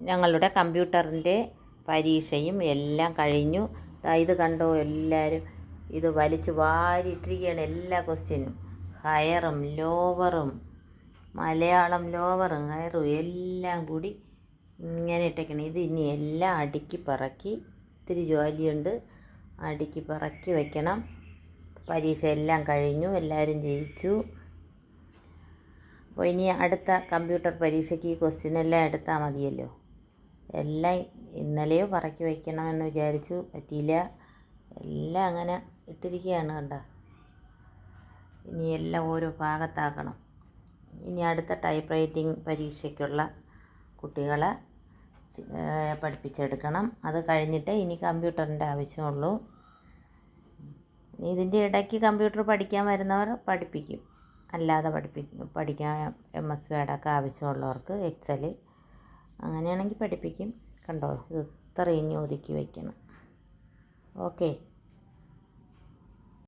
ഞങ്ങളുടെ കമ്പ്യൂട്ടറിന്റെ പരീക്ഷയും എല്ലാം കഴിഞ്ഞു. ഇത് കണ്ടോ എല്ലാവരും? ഇത് വലിച്ചു വാരിയിട്ടിരിക്കുകയാണ് എല്ലാ ക്വസ്റ്റ്യനും. ഹയറും ലോവറും മലയാളം ലോവറും ഹയറും എല്ലാം കൂടി ഇങ്ങനെ ഇട്ടേക്കണം. ഇത് ഇനി എല്ലാം അടുക്കി പറക്കി ഇത്തിരി ജോലിയുണ്ട്. അടുക്കി പറക്കി വയ്ക്കണം പരീക്ഷ എല്ലാം കഴിഞ്ഞു. എല്ലാവരും ജയിച്ചു. അപ്പോൾ ഇനി അടുത്ത കമ്പ്യൂട്ടർ പരീക്ഷയ്ക്ക് ഈ ക്വസ്റ്റ്യൻ എല്ലാം എടുത്താൽ മതിയല്ലോ. എല്ലാം ഇന്നലെയോ പറക്കി വയ്ക്കണമെന്ന് വിചാരിച്ചു പറ്റിയില്ല. എല്ലാം അങ്ങനെ ഇട്ടിരിക്കുകയാണ് കണ്ട. ഇനി എല്ലാം ഓരോ ഭാഗത്താക്കണം. ഇനി അടുത്ത ടൈപ്പ് റൈറ്റിംഗ് പരീക്ഷയ്ക്കുള്ള കുട്ടികളെ പഠിപ്പിച്ചെടുക്കണം. അത് കഴിഞ്ഞിട്ട് ഇനി കമ്പ്യൂട്ടറിന്റെ ആവശ്യമുള്ളൂ. ഇതിന്റെ ഇടയ്ക്ക് കമ്പ്യൂട്ടർ പഠിക്കാൻ വരുന്നവർ പഠിപ്പിക്കും. അല്ലാതെ പഠിപ്പിക്കും പഠിക്കാൻ എം എസ് വേഡൊക്കെ ആവശ്യമുള്ളവർക്ക് എക്സൽ അങ്ങനെയാണെങ്കിൽ പഠിപ്പിക്കും. കണ്ടോ? ഇത് ഇത്ര ഇനി ഒതുക്കി വയ്ക്കണം. ഓക്കെ